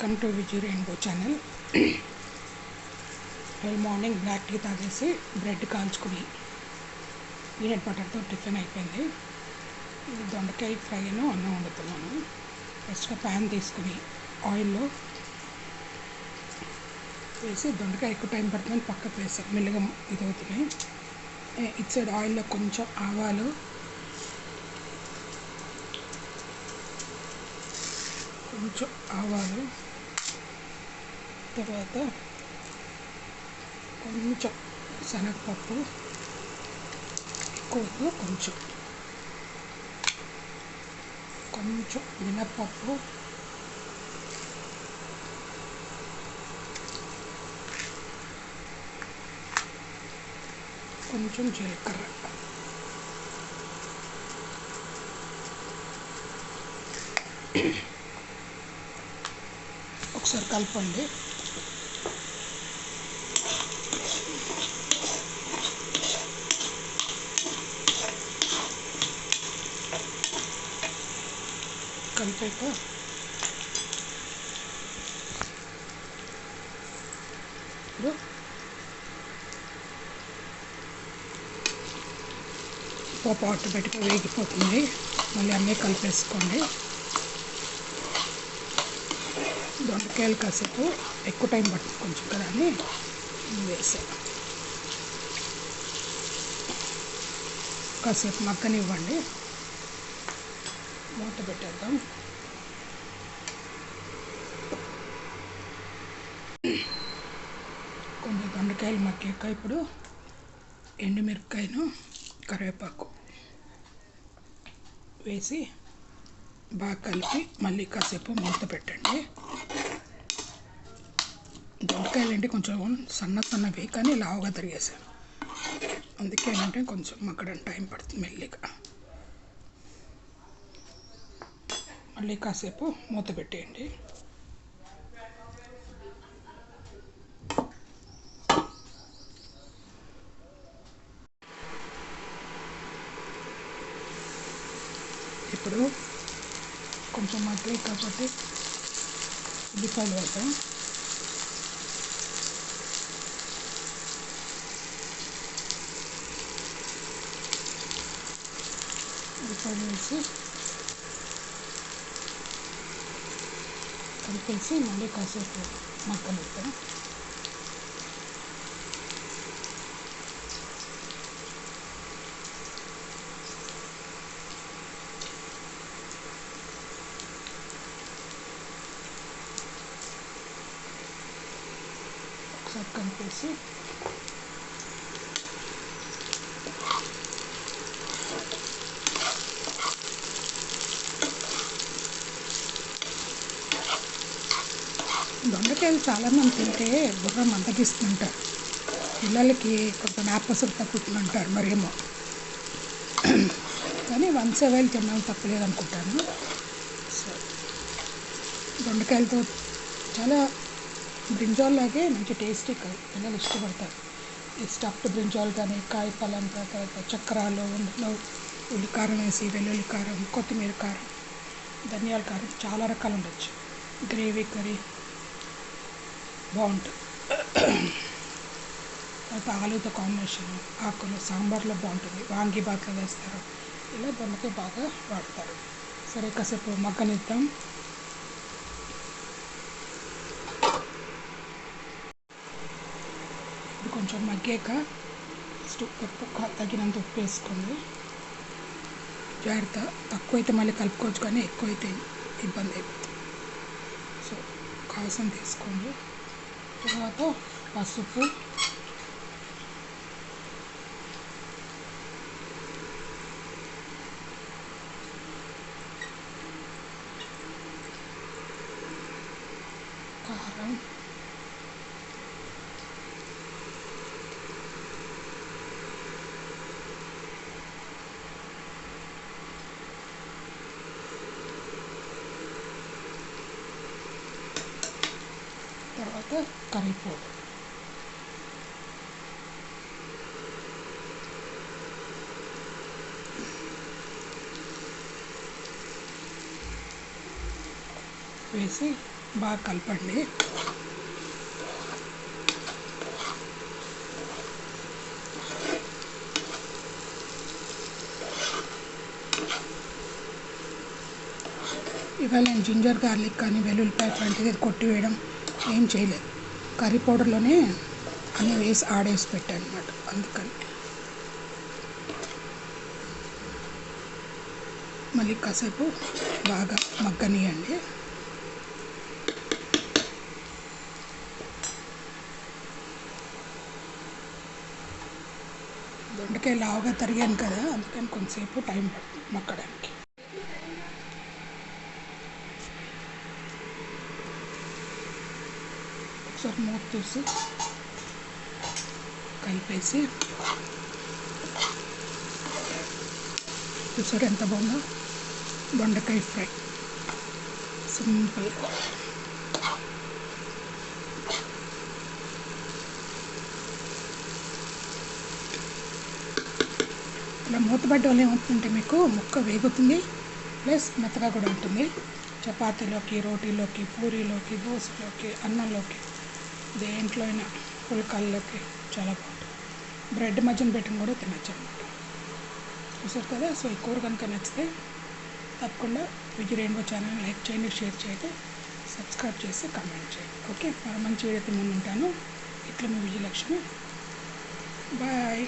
Welcome to Viju rainbow channel ఇవాళ morning black tea తాగేసి bread కాల్చుకుని పీనట్ బటర్తో టిఫిన్ అయిపోయింది. ఇది దొండకాయ ఫ్రైను అన్నం వండుతున్నాను. ఫస్ట్గా ప్యాన్ తీసుకుని ఆయిల్లో వేసి దొండకాయ ఎక్కువ టైం పడుతుందని పక్కకు వేసాను మెల్లగా ఇది అవుతున్నాయి ఇటు సైడ్ ఆయిల్లో కొంచెం ఆవాలు కొంచెం ఆవాలు తర్వాత కొంచెం శనగపప్పు ఎక్కువగా కొంచెం కొంచెం మినప్పప్పు కొంచెం జీలకర్ర ఒకసారి కలపండి కలిపాక ఇప్పుడు పప్పు ఆటోమేటిక్గా వేగిపోతుంది మళ్ళీ అన్నీ కలిపేసుకోండి దొండకాయలు కాసేపు ఎక్కువ టైం పడుతుంది కొంచెం కదా అని వేసాను కాసేపు మగ్గనివ్వండి మూత పెట్టేద్దాం కొన్ని దొండకాయలు మగ్గాక ఇప్పుడు ఎండుమిరపకాయను కరివేపాకు వేసి బాగా కలిపి మళ్ళీ కాసేపు మూత పెట్టండి. దొండకాయలు అంటే కొంచెం సన్న సన్నవి కానీ లావుగా తిరిగేసాను అందుకే ఏంటంటే కొంచెం మగ్గడం టైం పడుతుంది మెల్లిగా. మళ్ళీ కాసేపు మూత పెట్టేయండి. ఇప్పుడు కొంచెం మట్టి కాబట్టి ఉల్లిపాయలు వేద్దాం. ఉల్లిపాయలు వేసి కలిపేసి మళ్ళీ కాసేపు మగ్గనిద్దాం ఒకసారి కలిపేసి దొండకాయలు చాలామంది తింటే బుర్ర మందగిస్తుంటారు. పిల్లలకి కొంచెం జ్ఞాపకం అంటారు మరేమో. కానీ వన్ అవైల్ తినడం తప్పలేదు అనుకుంటాను సో దొండకాయలతో చాలా బ్రింజాల్ లాగే మంచి టేస్టీ పిల్లలు ఇష్టపడతారు. ఈ స్టఫ్డ్ బ్రింజాల్ కానీ కాయ పలంతా తర్వాత చక్రాలు అందులో ఉల్లి కారం వేసి వెల్లుల్లి కారం కొత్తిమీర కారం ధనియాల కారం చాలా రకాలు ఉండొచ్చు. గ్రేవీ కర్రీ బాగుంటుంది. తర్వాత ఆలుతో కాంబినేషన్ ఆకులు సాంబార్లో బాగుంటుంది. వాంగి బాత్లో వేస్తారు. ఇలా దొండకాయ బాగా వాడతారు. సరే కాసేపు మగ్గనిద్దాం. ఇప్పుడు కొంచెం మగ్గాక ఫస్ట్ ఉప్పు తగినంత ఉప్పు వేసుకోండి జాగ్రత్త. తక్కువ అయితే మళ్ళీ కలుపుకోవచ్చు కానీ ఎక్కువ అయితే ఇబ్బంది అయిపోతుంది. సో కాసం తీసుకోండి. 하고 맛수프 가랑 పసుపు కారం తర్వాత కర్రీ పౌడర్ వేసి బాగా కలపండి ఇవాళ నేను జింజర్ గార్లిక్ కానీ వెల్లుల్లిపాయ అట్లాంటిది కొట్టివేయడం ఏం చేయలేదు. కర్రీ పౌడర్లోనే అన్నీ వేసి ఆడేసి పెట్టాను అనమాట అందుకని. మళ్ళీ కాసేపు బాగా మగ్గనియండి. దొండకాయ లావుగా తరిగాను కదా అందుకని కొంతసేపు టైం పడుతుంది మక్కడానికి మూత తీసి కలిపేసి చూసారు ఎంత బాగుందో? దొండకాయ ఫ్రై. సింపుల్. ఇలా మూతబడ్డ వల్ల ఏమవుతుందంటే మీకు ముక్క వేగుతుంది ప్లస్ మెత్తగా కూడా ఉంటుంది. చపాతీలోకి రోటీలోకి పూరీలోకి దోశలోకి అన్నంలోకి. దేంట్లో అయినా పుల్కాల్లోకి చాలా బాగుంటుంది బ్రెడ్ మధ్యన పెట్టుకుని కూడా తినచ్చు అనమాట చూసారు కదా? సో ఈ కూర కనుక నచ్చితే తప్పకుండా విజయ్ రెయిన్బో ఛానల్ లైక్ చేయండి షేర్ చేయండి సబ్స్క్రైబ్ చేసి కామెంట్ చేయండి. ఓకే? మరో మంచి వీడియోతో ముందు ఉంటాను ఇట్లా మీ విజయలక్ష్మి. బాయ్.